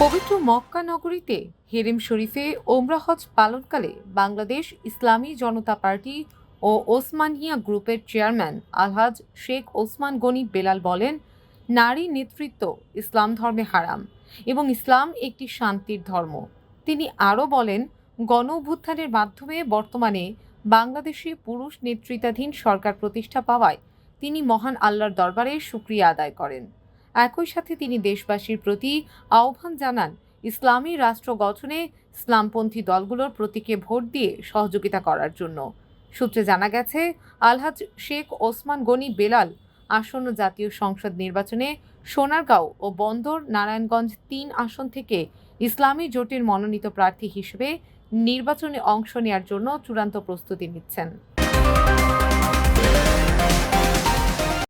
মক্কা নগরীতে হেরেম শরীফে ওমরা হজ পালনকালে বাংলাদেশ ইসলামী জনতা পার্টি ও ওসমানিয়া গ্রুপের চেয়ারম্যান আলহাজ শেখ ওসমান গনি বেলাল বলেন, নারী নেতৃত্ব ইসলাম ধর্মে হারাম এবং ইসলাম একটি শান্তির ধর্ম। তিনি আরও বলেন গণ অভ্যুত্থানের মাধ্যমে বর্তমানে বাংলাদেশে পুরুষ নেতৃত্বাধীন সরকার প্রতিষ্ঠা পাওয়ায় তিনি মহান আল্লাহর দরবারে সুক্রিয়া আদায় করেন। একই সাথে তিনি দেশবাসীর প্রতি আহ্বান জানান, ইসলামী রাষ্ট্র গঠনে ইসলামপন্থী দলগুলোর প্রতীকে ভোট দিয়ে সহযোগিতা করার জন্য। সূত্রে জানা গেছে, আলহাজ শেখ ওসমান গনি বেলাল আসন্ন জাতীয় সংসদ নির্বাচনে সোনারগাঁও ও বন্দর নারায়ণগঞ্জ তিন আসন থেকে ইসলামী জোটের মনোনীত প্রার্থী হিসেবে নির্বাচনে অংশ নেওয়ার জন্য চূড়ান্ত প্রস্তুতি নিচ্ছেন।